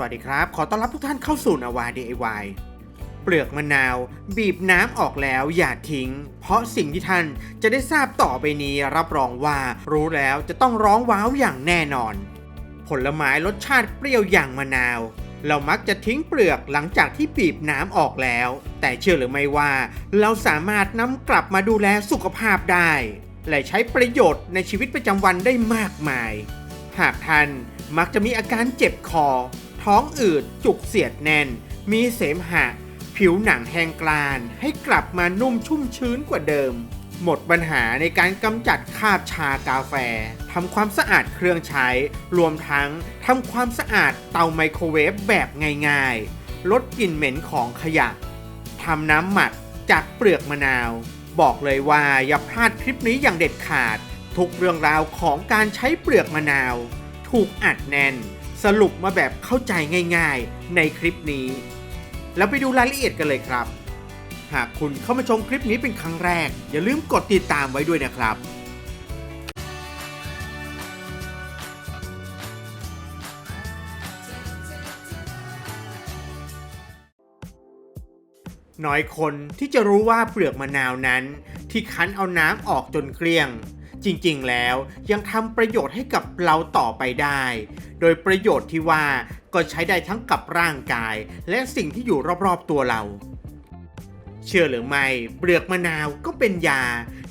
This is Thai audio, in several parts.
วัสดีครับ ขอต้อนรับทุกท่านเข้าสู่นาวา DIY เปลือกมะนาว บีบน้ำออกแล้วอย่าทิ้ง เพราะสิ่งที่ท่านจะได้ทราบต่อไปนี้รับรองว่ารู้แล้วจะต้องร้องว้าวอย่างแน่นอน ผลไม้รสชาติเปรี้ยวอย่างมะนาว เรามักจะทิ้งเปลือกหลังจากที่บีบน้ำออกแล้ว แต่เชื่อหรือไม่ว่า เราสามารถนำกลับมาดูแลสุขภาพได้ และใช้ประโยชน์ในชีวิตประจำวันได้มากมาย หากท่านมักจะมีอาการเจ็บคอ ท้องอืด จุกเสียดแน่น มีเสมหะ ผิวหนังแห้งกลานให้กลับมานุ่มชุ่มชื้นกว่าเดิม หมดปัญหาในการกำจัดคราบชากาแฟทำความสะอาดเครื่องใช้ รวมทั้งทำความสะอาดเตาไมโครเวฟแบบง่ายๆ ลดกลิ่นเหม็นของขยะทำน้ำหมักจากเปลือกมะนาว บอกเลยว่าอย่าพลาดคลิปนี้อย่างเด็ดขาด ทุกเรื่องราวของการใช้เปลือกมะนาว ถูกอัดแน่น สรุปมาแบบเข้าใจง่ายๆในคลิปนี้ แล้วไปดูรายละเอียดกันเลยครับ หากคุณเข้ามาชมคลิปนี้เป็นครั้งแรก อย่าลืมกดติดตามไว้ด้วยนะครับน้อยคนที่จะรู้ว่าเปลือกมะนาวนั้น ที่คั้นเอาน้ำออกจนเกลี้ยง จริงๆ แล้วยังทำประโยชน์ให้กับเราต่อไปได้ โดยประโยชน์ที่ว่าก็ใช้ได้ทั้งกับร่างกาย และสิ่งที่อยู่รอบๆตัวเรา เชื่อหรือไม่เปลือกมะนาวก็เป็นยา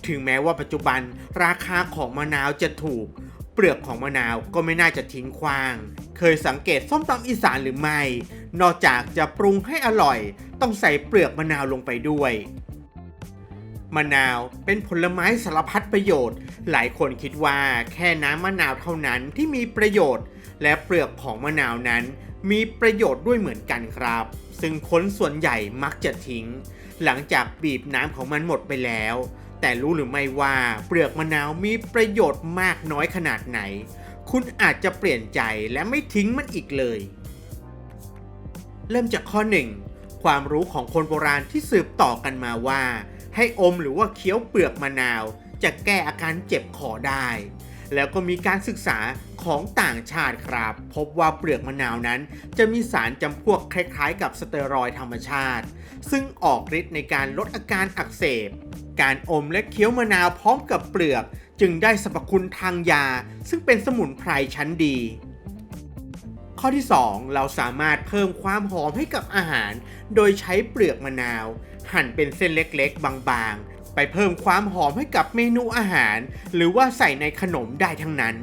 ถึงแม้ว่าปัจจุบันราคาของมะนาวจะถูก เปลือกของมะนาวก็ไม่น่าจะทิ้งขว้าง เคยสังเกตส้มตำอีสานหรือไม่ นอกจากจะปรุงให้อร่อย ต้องใส่เปลือกมะนาวลงไปด้วย มะนาว เป็นผลไม้สารพัดประโยชน์ หลายคนคิดว่าแค่น้ำมะนาวเท่านั้นที่มีประโยชน์ และเปลือกของมะนาวนั้น มีประโยชน์ด้วยเหมือนกันครับ ซึ่งคนส่วนใหญ่มักจะทิ้ง หลังจากบีบน้ำของมันหมดไปแล้ว แต่รู้หรือไม่ว่าเปลือกมะนาวมีประโยชน์มากน้อยขนาดไหน คุณอาจจะเปลี่ยนใจและไม่ทิ้งมันอีกเลย เริ่มจากข้อ 1 ความรู้ของคนโบราณที่สืบต่อกันมาว่า ให้อมหรือว่าเคี้ยวเปลือกมะนาว จะแก้อาการเจ็บคอได้ แล้วก็มีการศึกษาของต่างชาติครับ พบว่าเปลือกมะนาวนั้น จะมีสารจำพวกคล้ายๆ กับสเตียรอยธรรมชาติ ซึ่งออกฤทธิ์ในการลดอาการอักเสบ การอมและเคี้ยวมะนาวพร้อมกับเปลือก จึงได้สรรพคุณทางยา ซึ่งเป็นสมุนไพรชั้นดีข้อที่ 2 เราสามารถเพิ่มความหอมให้กับอาหาร โดยใช้เปลือกมะนาว หั่นเป็นเส้นเล็กๆ บางๆ ไปเพิ่มความหอมให้กับเมนูอาหาร หรือว่าใส่ในขนมได้ทั้งนั้น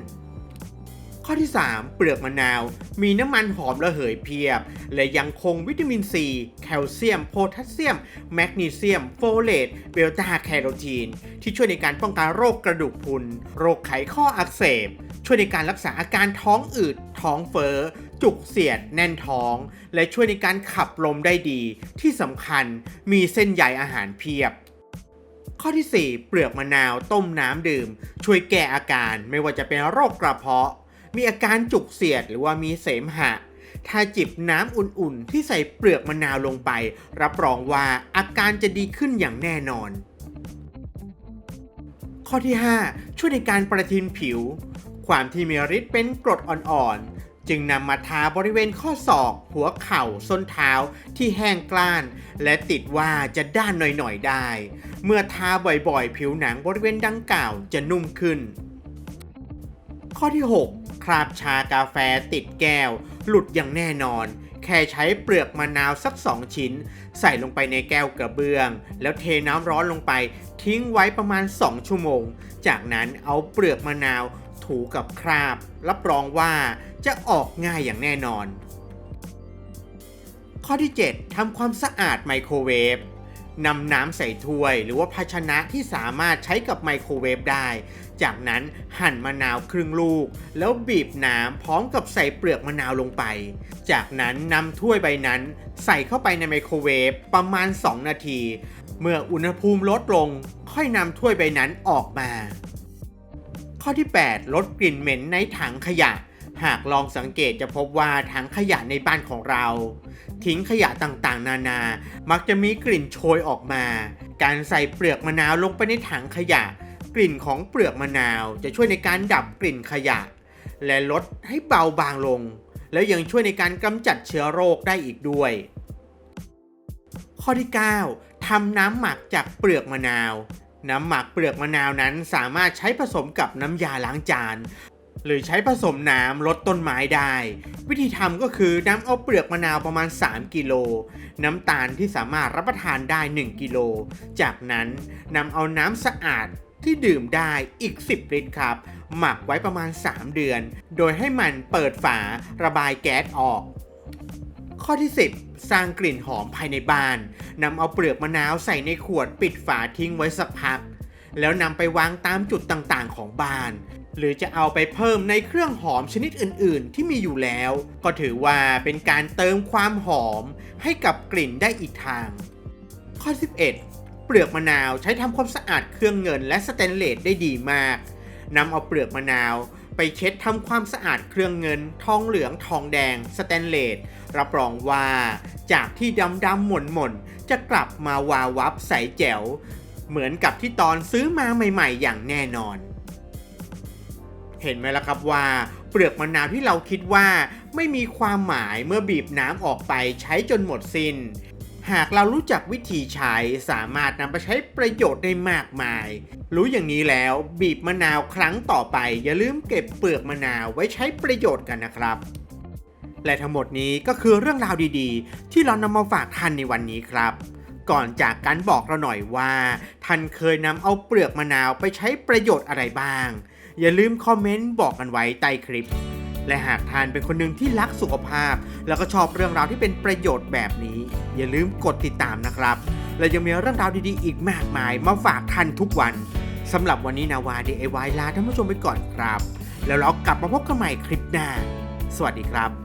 ข้อที่ 3 เปลือกมะนาว มีน้ำมันหอมระเหยเพียบ และยังคงวิตามินซี แคลเซียม โพแทสเซียม แมกนีเซียม โฟเลตเบลตาแคโรทีน ที่ช่วยในการป้องกันโรคกระดูกพรุน โรคไขข้ออักเสบช่วยในการรักษาอาการท้องอืด ท้องเฟ้อ จุกเสียดแน่นท้อง และช่วยในการขับลมได้ดี ที่สำคัญมีเส้นใยอาหารเพียบ ข้อที่ 4 เปลือกมะนาวต้มน้ำดื่ม ช่วยแก้อาการไม่ว่าจะเป็นโรคกระเพาะ มีอาการจุกเสียดหรือว่ามีเสมหะ ถ้าจิบน้ำอุ่นๆ ที่ใส่เปลือกมะนาวลงไป รับรองว่าอาการจะดีขึ้นอย่างแน่นอน ข้อที่ 5 ช่วยในการประทินผิวความที่มีฤทธิ์เป็นกรดอ่อนๆ จึงนำมาทาบริเวณข้อศอก หัวเข่าส้นเท้าที่แห้งกล้าน และติดว่าจะด้านหน่อยๆได้ เมื่อทาบ่อยๆ ผิวหนังบริเวณดังกล่าวจะนุ่มขึ้น ข้อที่ 6 คราบชากาแฟติดแก้ว หลุดอย่างแน่นอน แค่ใช้เปลือกมะนาวสัก2ชิ้น ใส่ลงไปในแก้วกระเบื้อง แล้วเทน้ำร้อนลงไปทิ้งไว้ประมาณ 2 ชั่วโมง จากนั้นเอาเปลือกมะนาว ถูกับคราบ รับรองว่าจะออกง่ายอย่างแน่นอน ข้อที่ 7ทำความสะอาดไมโครเวฟนำน้ำใส่ถ้วย หรือว่าภาชนะที่สามารถใช้กับไมโครเวฟได้ จากนั้นหั่นมะนาวครึ่งลูก แล้วบีบน้ำพร้อมกับใส่เปลือกมะนาวลงไป จากนั้นนำถ้วยใบนั้นใส่เข้าไปในไมโครเวฟประมาณ 2 นาที เมื่ออุณหภูมิลดลง ค่อยนำถ้วยใบนั้นออกมา ข้อที่ 8 ลดกลิ่นเหม็นในถังขยะ หากลองสังเกตจะพบว่าถังขยะในบ้านของเรา ทิ้งขยะต่างๆ นานา มักจะมีกลิ่นโชยออกมา การใส่เปลือกมะนาวลงไปในถังขยะ กลิ่นของเปลือกมะนาวจะช่วยในการดับกลิ่นขยะ และลดให้เบาบางลง แล้วยังช่วยในการกำจัดเชื้อโรคได้อีกด้วย ข้อที่ 9ทำน้ำหมักจากเปลือกมะนาว น้ำหมักเปลือกมะนาวนั้นสามารถใช้ผสมกับน้ำยาล้างจาน หรือใช้ผสมน้ำลดต้นไม้ได้ วิธีทำก็คือน้ำเอาเปลือกมะนาวประมาณ 3 กิโล น้ำตาลที่สามารถรับประทานได้ 1 กิโล จากนั้นนำเอาน้ำสะอาดที่ดื่มได้อีก 10 ลิตรครับ หมักไว้ประมาณ 3 เดือน โดยให้มันเปิดฝาระบายแก๊สออก ข้อที่ 10 สร้างกลิ่นหอมภายในบ้านนำเอาเปลือกมะนาวใส่ในขวดปิดฝาทิ้งไว้สักพัก แล้วนำไปวางตามจุดต่างๆ ของบ้าน หรือจะเอาไปเพิ่มในเครื่องหอมชนิดอื่นๆ ที่มีอยู่แล้ว ก็ถือว่าเป็นการเติมความหอมให้กับกลิ่นได้อีกทาง ข้อ 11 เปลือกมะนาวใช้ทำความสะอาดเครื่องเงินและสแตนเลสได้ดีมากนำเอาเปลือกมะนาว ไปเช็ดทำความสะอาดเครื่องเงิน ทองเหลืองทองแดง สแตนเลส รับรองว่า จากที่ดำดำหม่นหม่นจะกลับมาวาวับใสแจ๋ว เหมือนกับที่ตอนซื้อมาใหม่ๆ อย่างแน่นอน เห็นไหมล่ะครับว่า เปลือกมะนาวที่เราคิดว่า ไม่มีความหมายเมื่อบีบน้ำออกไปใช้จนหมดสิน้น หากเรารู้จักวิธีใช้สามารถนำไปใช้ประโยชน์ได้มากมาย รู้อย่างนี้แล้วบีบมะนาวครั้งต่อไป อย่าลืมเก็บเปลือกมะนาวไว้ใช้ประโยชน์กันนะครับ และทั้งหมดนี้ก็คือเรื่องราวดีๆ ที่เรานำมาฝากท่านในวันนี้ครับ ก่อนจากการบอกเราหน่อยว่า ท่านเคยนำเอาเปลือกมะนาวไปใช้ประโยชน์อะไรบ้าง อย่าลืมคอมเมนต์บอกกันไว้ใต้คลิป และหากท่านเป็นคนหนึ่งที่รักสุขภาพ แล้วก็ชอบเรื่องราวที่เป็นประโยชน์แบบนี้ อย่าลืมกดติดตามนะครับ และยังมีเรื่องราวดีๆ อีกมากมาย มาฝากท่านทุกวันสำหรับวันนี้นาวา DIY ลาท่านผู้ชมไปก่อนครับ แล้วเรากลับมาพบกันใหม่คลิปหน้า สวัสดีครับ